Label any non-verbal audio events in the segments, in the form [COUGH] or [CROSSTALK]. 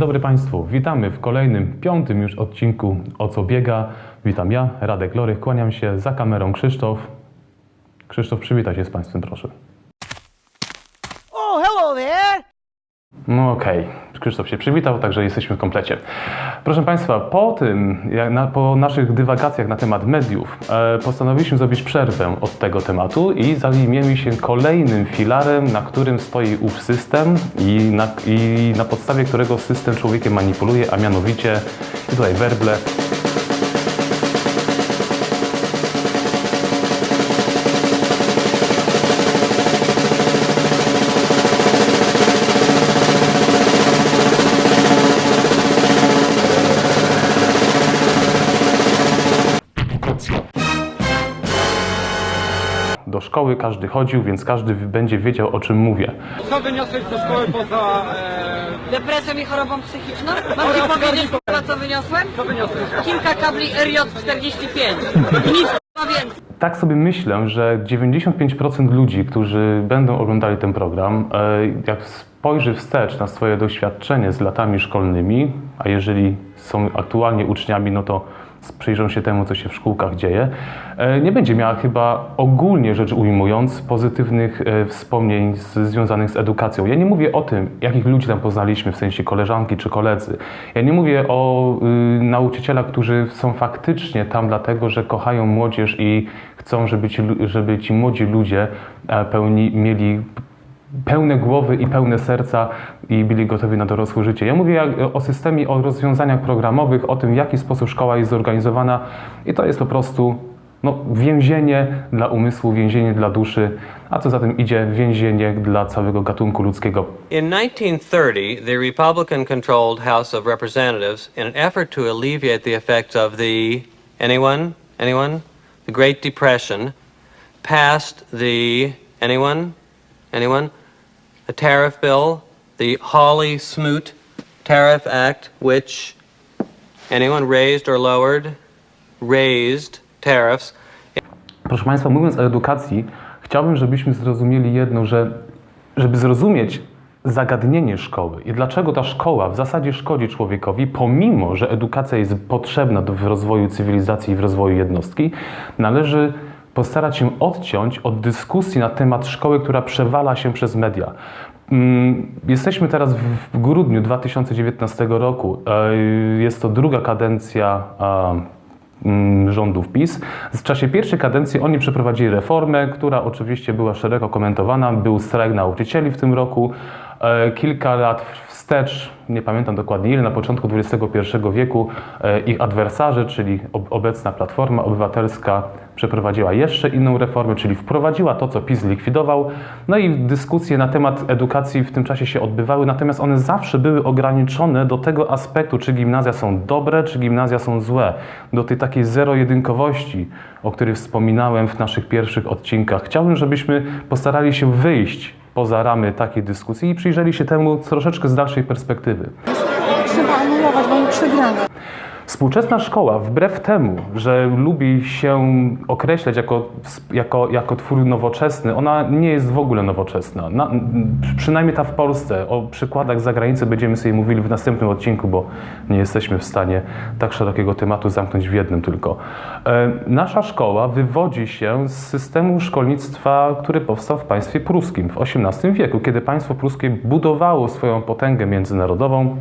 dobry Państwu. Witamy w kolejnym, piątym już odcinku O co biega. Witam ja, Radek Lorych, kłaniam się za kamerą Krzysztof. Krzysztof, przywitaj się z Państwem, proszę. No okej, Krzysztof się przywitał, także jesteśmy w komplecie. Proszę Państwa, po tym, po naszych dywagacjach na temat mediów, e, postanowiliśmy zrobić przerwę od tego tematu i zajmiemy się kolejnym filarem, na którym stoi ów system i na, i na podstawie którego system człowiekiem manipuluje, a mianowicie, tutaj werble, do szkoły każdy chodził, więc każdy będzie wiedział o czym mówię. Co wyniosłeś ze szkoły poza... E, Depresją i chorobą psychiczną? Mam ci powiedzieć, kurwa, co wyniosłem? co wyniosłeś? Kilka kabli RJ45. I nic więcej. Tak sobie myślę, że 95% ludzi, którzy będą oglądali ten program, e, jak spojrzy wstecz na swoje doświadczenie z latami szkolnymi, a jeżeli są aktualnie uczniami, no to przyjrzą się temu, co się w szkółkach dzieje, e, nie będzie miała chyba ogólnie rzecz ujmując pozytywnych e, wspomnień z, związanych z edukacją. Ja nie mówię o tym, jakich ludzi tam poznaliśmy, w sensie koleżanki czy koledzy. Ja nie mówię o y, nauczycielach, którzy są faktycznie tam dlatego, że kochają młodzież i chcą, żeby ci, żeby ci młodzi ludzie e, pełni, mieli pełne głowy i pełne serca i byli gotowi na dorosłe życie. Ja mówię o systemie, o rozwiązaniach programowych, o tym, w jaki sposób szkoła jest zorganizowana i to jest po prostu no, więzienie dla umysłu, więzienie dla duszy, a co za tym idzie, więzienie dla całego gatunku ludzkiego. In 1930, the Republican controlled House of Representatives, in an effort to alleviate the effects of the. Anyone? Anyone? The Great Depression, passed the. Anyone? Anyone? A tariff bill, the Hawley Smoot Tariff Act, which. Anyone raised or lowered? Raised tariffs. Proszę Państwa, mówiąc o edukacji, chciałbym, żebyśmy zrozumieli jedno, że żeby zrozumieć zagadnienie szkoły i dlaczego ta szkoła w zasadzie szkodzi człowiekowi, pomimo, że edukacja jest potrzebna do, w rozwoju cywilizacji i w rozwoju jednostki, należy postarać się odciąć od dyskusji na temat szkoły, która przewala się przez media. Mm, Jesteśmy teraz w grudniu 2019 roku. E, Jest to druga kadencja mm, rządów PiS. W czasie pierwszej kadencji oni przeprowadzili reformę, która oczywiście była szeroko komentowana. Był strajk nauczycieli w tym roku. E, Kilka lat wstecz, nie pamiętam dokładnie ile, na początku XXI wieku e, ich adwersarze, czyli ob- obecna Platforma Obywatelska przeprowadziła jeszcze inną reformę, czyli wprowadziła to, co PiS zlikwidował. No i dyskusje na temat edukacji w tym czasie się odbywały, natomiast one zawsze były ograniczone do tego aspektu, czy gimnazja są dobre, czy gimnazja są złe. Do tej takiej zero-jedynkowości, o której wspominałem w naszych pierwszych odcinkach. Chciałbym, żebyśmy postarali się wyjść poza ramy takiej dyskusji i przyjrzeli się temu troszeczkę z dalszej perspektywy. trzeba anulować, bo oni przegrali. Współczesna szkoła, wbrew temu, że lubi się określać jako, jako, jako twór nowoczesny, ona nie jest w ogóle nowoczesna. Na, przynajmniej ta w Polsce. O przykładach z zagranicy będziemy sobie mówili w następnym odcinku, bo nie jesteśmy w stanie tak szerokiego tematu zamknąć w jednym tylko. E, Nasza szkoła wywodzi się z systemu szkolnictwa, który powstał w państwie pruskim w XVIII wieku, kiedy państwo pruskie budowało swoją potęgę międzynarodową,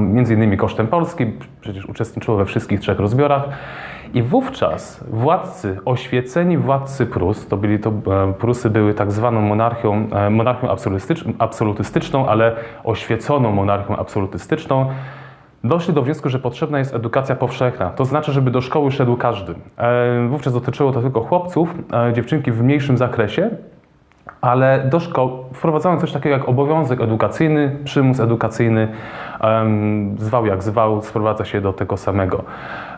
między innymi kosztem Polski, przecież uczestniczyło we wszystkich trzech rozbiorach. I wówczas władcy, oświeceni władcy Prus, to byli to, e, Prusy były tak zwaną monarchią, e, monarchią absolutystycz- absolutystyczną, ale oświeconą monarchią absolutystyczną, doszli do wniosku, że potrzebna jest edukacja powszechna. To znaczy, żeby do szkoły szedł każdy. E, Wówczas dotyczyło to tylko chłopców, dziewczynki w mniejszym zakresie, ale do wprowadzono coś takiego jak obowiązek edukacyjny, przymus edukacyjny, zwał jak zwał, sprowadza się do tego samego.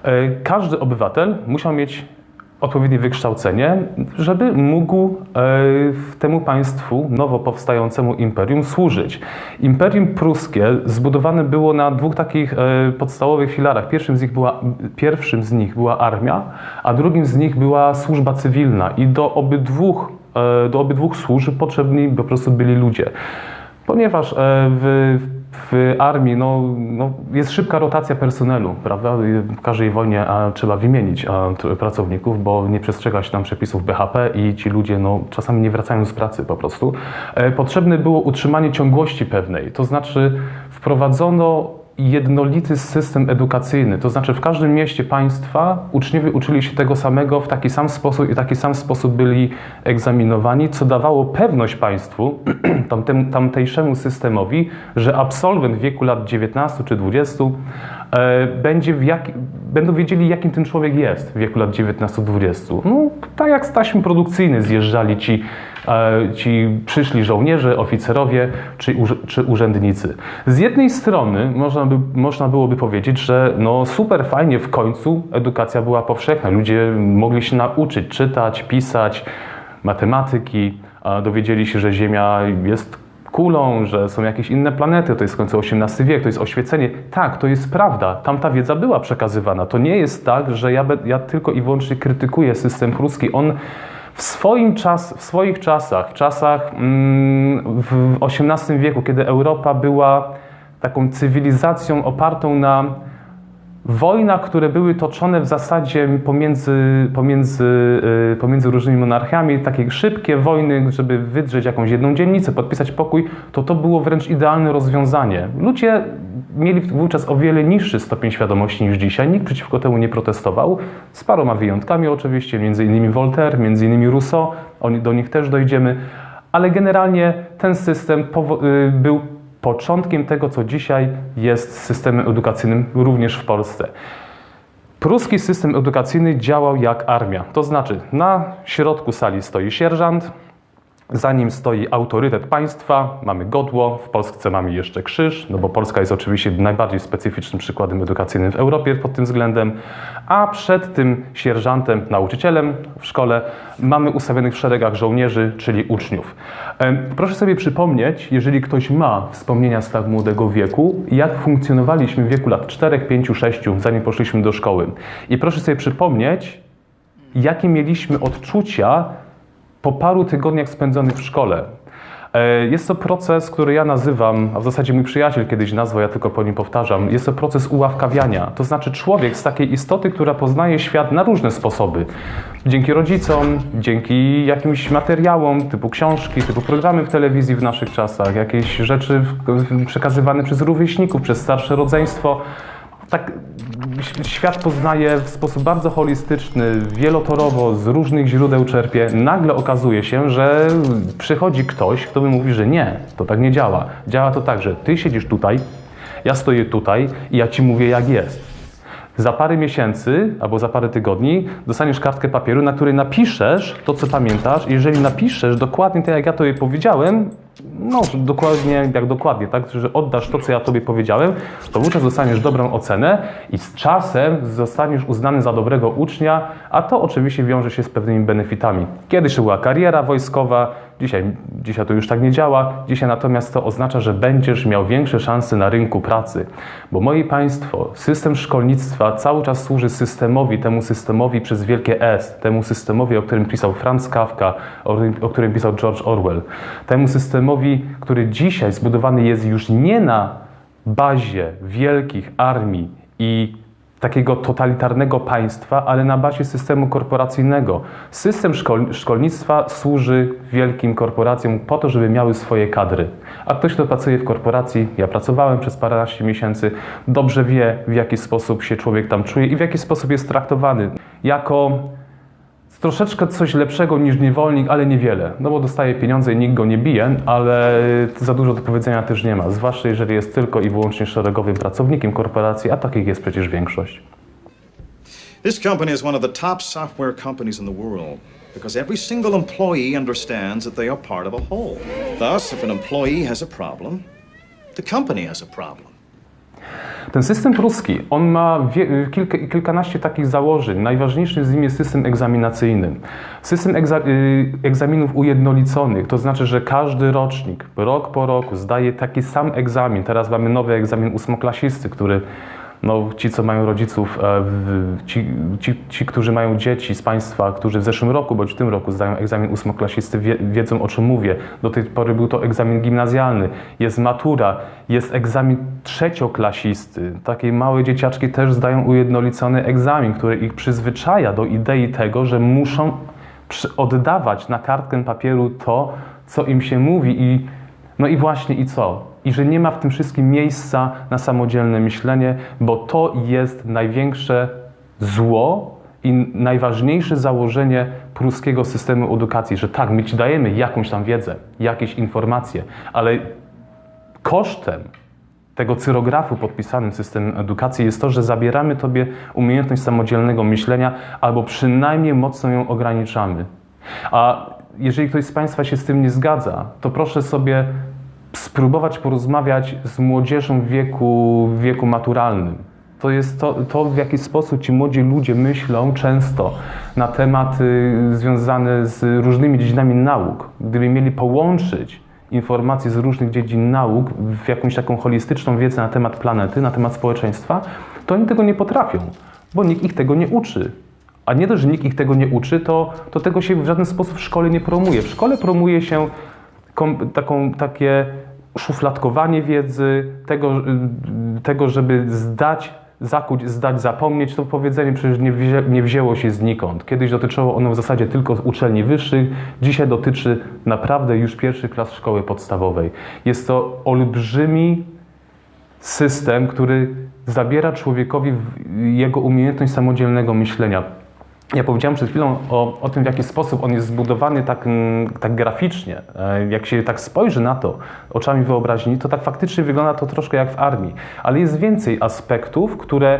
E, Każdy obywatel musiał mieć odpowiednie wykształcenie, żeby mógł e, temu państwu, nowo powstającemu imperium służyć. Imperium pruskie zbudowane było na dwóch takich e, podstawowych filarach. Pierwszym z nich była, pierwszym z nich była armia, a drugim z nich była służba cywilna i do obydwóch do obydwu służb potrzebni po prostu byli ludzie. Ponieważ e, w w armii no, no, jest szybka rotacja personelu, prawda? W każdej wojnie a, trzeba wymienić pracowników, bo nie przestrzega się tam przepisów BHP i ci ludzie no, czasami nie wracają z pracy po prostu. E, potrzebne było utrzymanie ciągłości pewnej, to znaczy wprowadzono jednolity system edukacyjny, to znaczy w każdym mieście państwa uczniowie uczyli się tego samego w taki sam sposób i w taki sam sposób byli egzaminowani, co dawało pewność państwu, [CLEARS THROAT] tamtemu, tamtejszemu systemowi, że absolwent w wieku lat 19 czy 20 e, będzie w jak, będą wiedzieli, jakim ten człowiek jest w wieku lat 19-20. No, tak jak z taśm produkcyjnych zjeżdżali ci e, ci przyszli żołnierze, oficerowie czy, czy urzędnicy. Z jednej strony można, by, można byłoby powiedzieć, że no super fajnie w końcu edukacja była powszechna. Ludzie mogli się nauczyć czytać, pisać, matematyki, dowiedzieli się, że Ziemia jest kulą, że są jakieś inne planety, to jest w końcu XVIII wiek, to jest oświecenie. Tak, to jest prawda, tam ta wiedza była przekazywana. To nie jest tak, że ja, ja tylko i wyłącznie krytykuję system pruski. On w, swoim czas, w swoich czasach, w czasach mm, w XVIII wieku, kiedy Europa była taką cywilizacją opartą na wojnach, które były toczone w zasadzie pomiędzy, pomiędzy, y, pomiędzy różnymi monarchiami, takie szybkie wojny, żeby wydrzeć jakąś jedną dzielnicę, podpisać pokój, to to było wręcz idealne rozwiązanie. Ludzie mieli wówczas o wiele niższy stopień świadomości niż dzisiaj. Nikt przeciwko temu nie protestował, z paroma wyjątkami oczywiście, między innymi Voltaire, między innymi Rousseau, do nich też dojdziemy, ale generalnie ten system y, był początkiem tego, co dzisiaj jest systemem edukacyjnym również w Polsce. Pruski system edukacyjny działał jak armia. To znaczy, na środku sali stoi sierżant, za nim stoi autorytet państwa, mamy godło, w Polsce mamy jeszcze krzyż, no bo Polska jest oczywiście najbardziej specyficznym przykładem edukacyjnym w Europie pod tym względem, a przed tym sierżantem, nauczycielem w szkole mamy ustawionych w szeregach żołnierzy, czyli uczniów. Proszę sobie przypomnieć, jeżeli ktoś ma wspomnienia z tak młodego wieku, jak funkcjonowaliśmy w wieku lat 4, 5, 6, zanim poszliśmy do szkoły. I proszę sobie przypomnieć, jakie mieliśmy odczucia po paru tygodniach spędzonych w szkole. E, Jest to proces, który ja nazywam, a w zasadzie mój przyjaciel kiedyś nazwał, ja tylko po nim powtarzam, jest to proces uławkawiania. To znaczy człowiek z takiej istoty, która poznaje świat na różne sposoby. Dzięki rodzicom, dzięki jakimś materiałom, typu książki, typu programy w telewizji w naszych czasach, jakieś rzeczy przekazywane przez rówieśników, przez starsze rodzeństwo tak świat poznaje w sposób bardzo holistyczny, wielotorowo, z różnych źródeł czerpie. Nagle okazuje się, że przychodzi ktoś, kto mi mówi, że nie, to tak nie działa. Działa to tak, że ty siedzisz tutaj, ja stoję tutaj i ja ci mówię jak jest. Za parę miesięcy albo za parę tygodni dostaniesz kartkę papieru, na której napiszesz to, co pamiętasz. I jeżeli napiszesz dokładnie tak, jak ja tobie powiedziałem, no dokładnie jak dokładnie, tak, że oddasz to, co ja tobie powiedziałem, to wówczas dostaniesz dobrą ocenę i z czasem zostaniesz uznany za dobrego ucznia, a to oczywiście wiąże się z pewnymi benefitami. Kiedyś była kariera wojskowa, dzisiaj, dzisiaj to już tak nie działa, dzisiaj natomiast to oznacza, że będziesz miał większe szanse na rynku pracy. Bo moi Państwo, system szkolnictwa cały czas służy systemowi, temu systemowi przez wielkie S, temu systemowi, o którym pisał Franz Kafka, o, o którym pisał George Orwell, temu systemowi, który dzisiaj zbudowany jest już nie na bazie wielkich armii i takiego totalitarnego państwa, ale na bazie systemu korporacyjnego. System szkol, szkolnictwa służy wielkim korporacjom po to, żeby miały swoje kadry. A ktoś, kto pracuje w korporacji, ja pracowałem przez paręnaście miesięcy, dobrze wie, w jaki sposób się człowiek tam czuje i w jaki sposób jest traktowany. Jako troszeczkę coś lepszego niż niewolnik, ale niewiele. No bo dostaje pieniądze i nikt go nie bije, ale za dużo do powiedzenia też nie ma. Zwłaszcza jeżeli jest tylko i wyłącznie szeregowym pracownikiem korporacji, a takich jest przecież większość. This company is one of the top software companies in the world because every single employee understands that they are part of a whole. Thus, if an employee has a problem, the company has a problem. Ten system pruski, on ma wie, kilka, kilkanaście takich założeń. Najważniejszy z nich jest system egzaminacyjny. System egza, y, egzaminów ujednoliconych, to znaczy, że każdy rocznik rok po roku zdaje taki sam egzamin. Teraz mamy nowy egzamin ósmoklasisty, który No, ci, co mają rodziców, e, ci, ci, ci, którzy mają dzieci z Państwa, którzy w zeszłym roku bądź w tym roku zdają egzamin ósmoklasisty, wie, wiedzą o czym mówię. Do tej pory był to egzamin gimnazjalny, jest matura, jest egzamin trzecioklasisty. Takie małe dzieciaczki też zdają ujednolicony egzamin, który ich przyzwyczaja do idei tego, że muszą oddawać na kartkę papieru to, co im się mówi i no i właśnie i co? I że nie ma w tym wszystkim miejsca na samodzielne myślenie, bo to jest największe zło i najważniejsze założenie pruskiego systemu edukacji, że tak, my ci dajemy jakąś tam wiedzę, jakieś informacje, ale kosztem tego cyrografu podpisanym systemem edukacji jest to, że zabieramy tobie umiejętność samodzielnego myślenia albo przynajmniej mocno ją ograniczamy. A jeżeli ktoś z Państwa się z tym nie zgadza, to proszę sobie spróbować porozmawiać z młodzieżą w wieku, w wieku maturalnym. To jest to, to, w jaki sposób ci młodzi ludzie myślą często na tematy związane z różnymi dziedzinami nauk. Gdyby mieli połączyć informacje z różnych dziedzin nauk w jakąś taką holistyczną wiedzę na temat planety, na temat społeczeństwa, to oni tego nie potrafią, bo nikt ich tego nie uczy. A nie dość, że nikt ich tego nie uczy, to, to tego się w żaden sposób w szkole nie promuje. W szkole promuje się taką, takie szufladkowanie wiedzy, tego, y, tego, żeby zdać, zakuć, zdać, zapomnieć. To powiedzenie przecież nie, wzię, nie wzięło się znikąd. Kiedyś dotyczyło ono w zasadzie tylko uczelni wyższych, dzisiaj dotyczy naprawdę już pierwszych klas szkoły podstawowej. Jest to olbrzymi system, który zabiera człowiekowi jego umiejętność samodzielnego myślenia. Ja powiedziałem przed chwilą o, o tym, w jaki sposób on jest zbudowany tak, tak graficznie. E, Jak się tak spojrzy na to oczami wyobraźni, to tak faktycznie wygląda to troszkę jak w armii. Ale jest więcej aspektów, które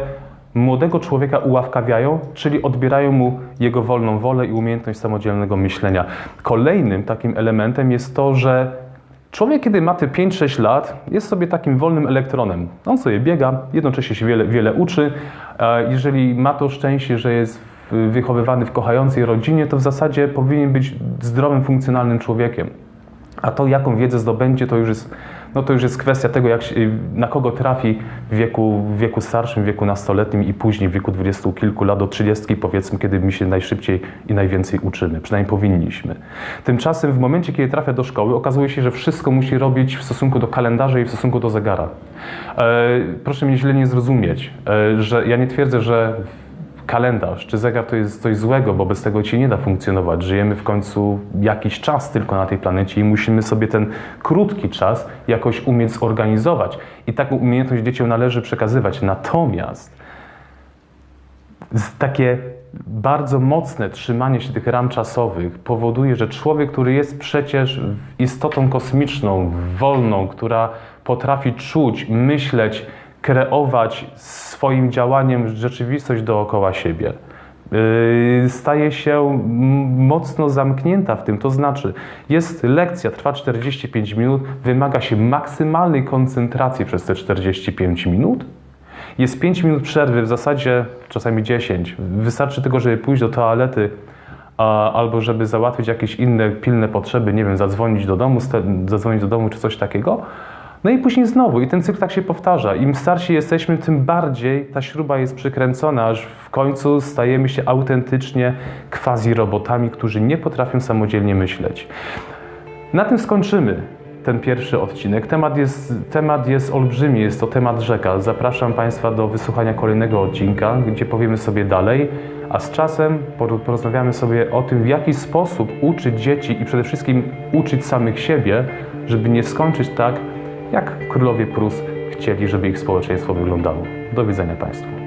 młodego człowieka uławkawiają, czyli odbierają mu jego wolną wolę i umiejętność samodzielnego myślenia. Kolejnym takim elementem jest to, że Człowiek, kiedy ma te 5-6 lat, jest sobie takim wolnym elektronem. On sobie biega, jednocześnie się wiele, wiele uczy. E, Jeżeli ma to szczęście, że jest wychowywany w kochającej rodzinie, to w zasadzie powinien być zdrowym, funkcjonalnym człowiekiem. A to, jaką wiedzę zdobędzie, to już jest, no to już jest kwestia tego, jak się, na kogo trafi w wieku, w wieku starszym, w wieku nastoletnim i później w wieku dwudziestu kilku lat do trzydziestki, powiedzmy, kiedy my się najszybciej i najwięcej uczymy. Przynajmniej powinniśmy. Tymczasem w momencie, kiedy trafia do szkoły, okazuje się, że wszystko musi robić w stosunku do kalendarza i w stosunku do zegara. E, proszę mnie źle nie zrozumieć, e, że ja nie twierdzę, że kalendarz czy zegar to jest coś złego, bo bez tego ci nie da funkcjonować. Żyjemy w końcu jakiś czas tylko na tej planecie i musimy sobie ten krótki czas jakoś umieć zorganizować. I taką umiejętność dzieciom należy przekazywać. Natomiast takie bardzo mocne trzymanie się tych ram czasowych powoduje, że człowiek, który jest przecież istotą kosmiczną, wolną, która potrafi czuć, myśleć, kreować swoim działaniem rzeczywistość dookoła siebie, yy, staje się mocno zamknięta w tym. To znaczy, jest lekcja, trwa 45 minut, wymaga się maksymalnej koncentracji przez te 45 minut. Jest 5 minut przerwy, w zasadzie czasami 10. Wystarczy tylko, żeby pójść do toalety albo żeby załatwić jakieś inne pilne potrzeby, nie wiem, zadzwonić do domu, zadzwonić do domu czy coś takiego. No i później znowu. I ten cykl tak się powtarza. Im starsi jesteśmy, tym bardziej ta śruba jest przykręcona, aż w końcu stajemy się autentycznie quasi-robotami, którzy nie potrafią samodzielnie myśleć. Na tym skończymy ten pierwszy odcinek. Temat jest, temat jest olbrzymi, jest to temat rzeka. Zapraszam Państwa do wysłuchania kolejnego odcinka, gdzie powiemy sobie dalej, a z czasem por- porozmawiamy sobie o tym, w jaki sposób uczyć dzieci i przede wszystkim uczyć samych siebie, żeby nie skończyć tak, jak królowie Prus chcieli, żeby ich społeczeństwo wyglądało. Do widzenia Państwu.